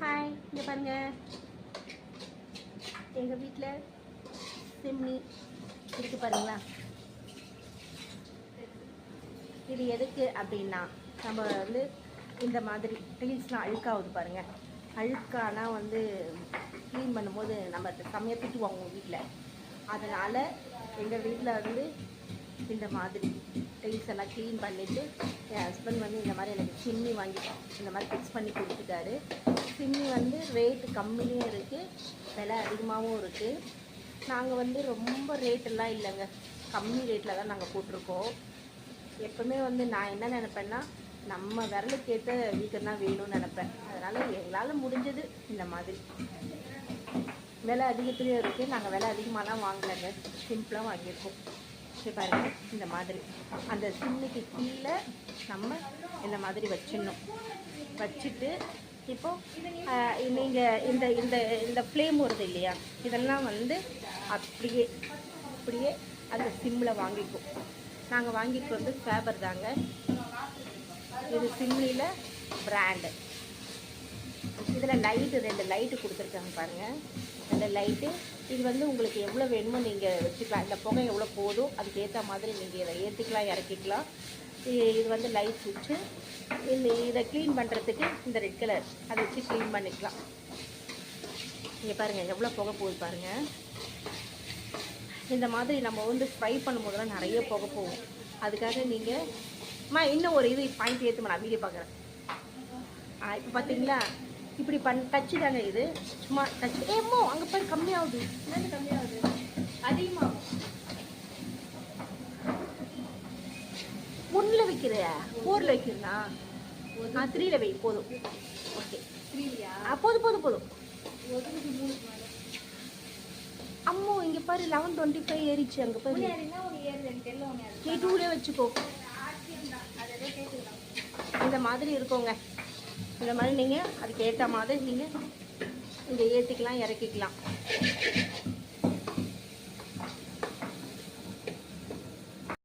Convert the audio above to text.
Hi இங்கே பாருங்க. எங்கள் வீட்டில் சிம்னி இருக்கு பாருங்களா? இது எதுக்கு அப்படின்னா நம்ம வந்து இந்த மாதிரி டைல்ஸ்லாம் அழுக்காகுது பாருங்க. அழுக்கானா வந்து க்ளீன் பண்ணும்போது நம்ம செம்மையாக திட்டுவாங்க உங்கள் வீட்டில் அதனால் எங்கள் வீட்டில் வந்து இந்த மாதிரி டைல்ஸ் எல்லாம் க்ளீன் பண்ணிவிட்டு என் ஹஸ்பண்ட் வந்து இந்த மாதிரி எனக்கு சிம்னி வாங்கி இந்த மாதிரி ஃபிக்ஸ் பண்ணி கொடுத்துட்டாரு. சிம்னி வந்து ரேட்டு கம்மியும் இருக்குது விலை அதிகமாகவும் இருக்குது நாங்கள் வந்து ரொம்ப ரேட்டெல்லாம் இல்லைங்க. கம்மி ரேட்டில் தான் நாங்கள் போட்டிருக்கோம். எப்போவுமே வந்து நான் என்ன நினப்பேன்னா நம்ம விரலுக்கு ஏற்ற வீக்கம் தான் வேணும்னு நினப்பேன். அதனால் எங்களால் முடிஞ்சது இந்த மாதிரி. விலை அதிகத்துலேயும் இருக்குது நாங்கள் விலை அதிகமாகலாம் வாங்கலைங்க. சிம்பிளாக வாங்கியிருக்கோம். சரி பாருங்கள் இந்த மாதிரி. அந்த சிம்முக்கு கீழே நம்ம இந்த மாதிரி வச்சிடணும். வச்சுட்டு இப்போ நீங்கள் இந்த இந்த இந்த ஃப்ளேம் வருது இல்லையா? இதெல்லாம் வந்து அப்படியே அப்படியே அந்த சிம்மில் வாங்கிக்கும். நாங்கள் வாங்கிட்டு வந்து ஃபேபர் தாங்க. இது சிம்னியில் பிராண்டு இதில் லைட்டு ரெண்டு லைட்டு கொடுத்துருக்காங்க பாருங்கள் அந்த லைட்டு இது வந்து உங்களுக்கு எவ்வளோ வேணுமோ நீங்கள் வச்சுக்கலாம். இந்த புகை எவ்வளோ போதும் அதுக்கேற்ற மாதிரி நீங்கள் இதை ஏற்றிக்கலாம் இறக்கிக்கலாம். இது வந்து லைட் சுவிட்சு இந்த இதை க்ளீன் பண்ணுறதுக்கு இந்த ரெட் கலர் அதை வச்சு க்ளீன் பண்ணிக்கலாம். இங்கே பாருங்கள் எவ்வளோ புகை போகுது பாருங்கள் இந்த மாதிரி நம்ம வந்து ஃப்ரை பண்ணும்போதெல்லாம் நிறைய புகை போகும். அதுக்காக நீங்கள் அம்மா இன்னும் ஒரு இது பாயிண்ட் ஏற்றுமா நான் வீடியோ பார்க்குறேன். இப்போ பார்த்தீங்களா இப்படி பண் டச்சு தாங்க இது? சும்மா டச் ஏமோ அங்கே போய் கம்மியாகுது. என்னது கம்மியாகுது? அதிகமாகும். ஒன்றில் வைக்கிறியா? ஃபோரில் வைக்கிறனா? ஆ த்ரீல வை போதும். ஓகே ஆ போதும் போதும் போதும். அம்மோ இங்கே பாரு லெவன் டுவெண்ட்டி ஃபைவ் ஏறிச்சு அங்கே பாரு. நீ டூலே வச்சுக்கோ. இந்த மாதிரி இருக்கோங்க. இந்த மாதிரி நீங்கள் அதுக்கு ஏற்ற மாதிரி நீங்கள் இங்கே ஏற்றிக்கலாம் இறக்கிக்கலாம்.